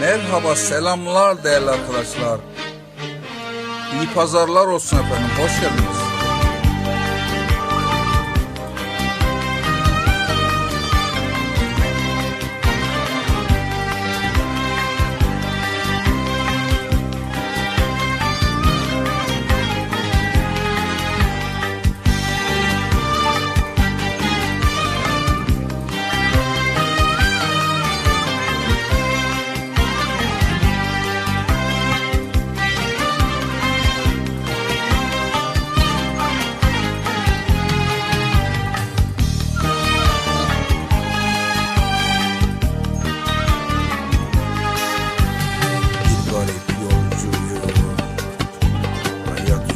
Merhaba, selamlar değerli arkadaşlar. İyi pazarlar olsun efendim, hoş geldiniz.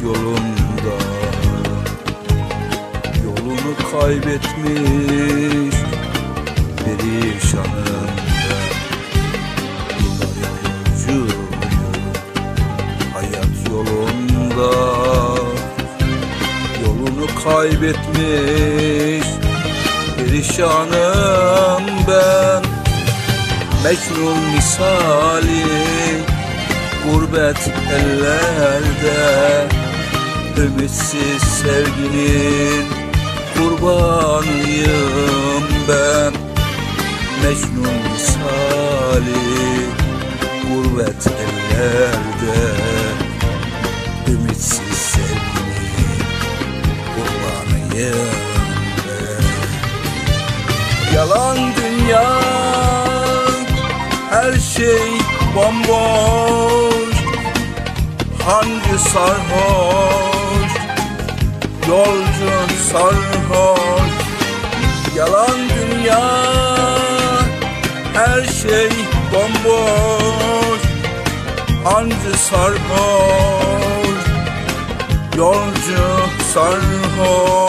Yolunda. Yolunu kaybetmiş perişanım ben. Yolcuyum hayat yolunda. Yolunu kaybetmiş perişanım ben. Mecnun misali gurbet ellerde Ümitsiz sevginin kurbanıyım ben. Mecnun misali gurbet ellerde. Ümitsiz sevginin kurbanıyım ben. Yalan dünya her şey bomboş. Hancı sarhoş Yolcun sarhoş Yalan dünya her şey bomboş. Hancı sarhoş Yolcu sarhoş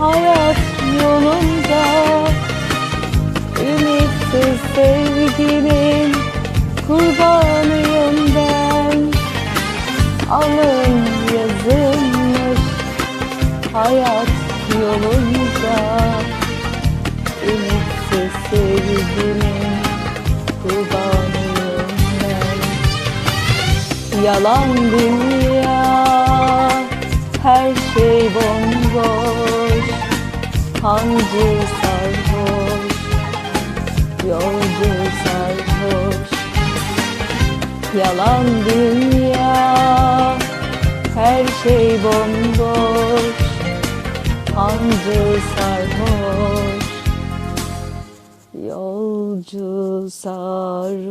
hayat yolunda. Ümitsiz sevginin kurbanıyım ben Alın yazılmış hayat yolunda. Ümitsiz sevginin kurbanıyım ben Yalan dünya her şey bomboş Hancı sarhoş Yolcu sarhoş. Yalan dünya her şey bomboş. Hancı sarhoş Yolcu sarhoş